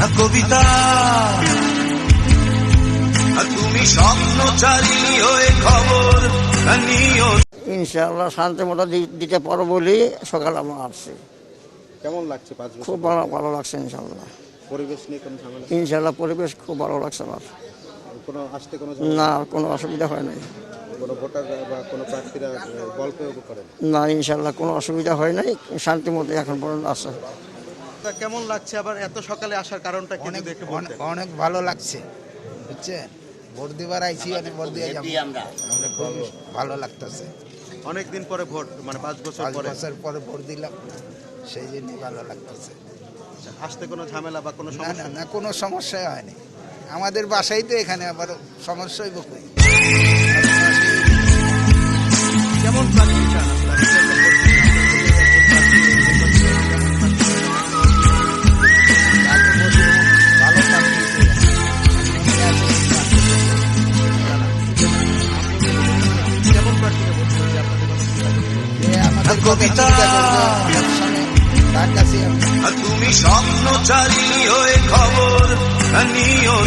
কবিতা। তুমি স্বপ্নচারী হয়ে খবর নিও। ইনশাআল্লাহ শান্তি মতো দি- দিতে পারো বলেই সকালে আমরা আসছি। কেমন লাগছে পাঁচ বছর? খুব ভালো ভালো লাগছে ইনশাআল্লাহ। পরিবেশ নিয়ে কোনো ঝামেলা? ইনশাআল্লাহ পরিবেশ খুব ভালো লাগছে আমার। কোনো আসতে কোনো না কোনো অসুবিধা হয় নাই। কোনো ভোটার বা কোনো প্রার্থীরা বল করেন না ইনশাআল্লাহ কোনো অসুবিধা হয় নাই। শান্তি মতো এখন পর্যন্ত আছে। তা কেমন লাগছে আবার এত সকালে আসার কারণটা কি অনেক যদি একটু অনেক অনেক ভালো লাগছে বুঝছেন ভোট দিবার আইছি অনেক ভোট দিয়ে যাব। আমাদের খুব ভালো লাগতেছে। অনেক দিন পরে ভোট মানে পাঁচ বছর পাঁচ পরে। বছর পরে ভোট দিলাম সেই জন্য ভালো লাগতেছে। আসতে কোনো ঝামেলা বা কোনো না সমস্যা? না না কোনো সমস্যাই হয়নি। আমাদের বাসাই তো এখানে আবার সমস্যাই বকুই কেমন চান? কবিতা। তুমি স্বপ্নচারী হয়ে খবর নিও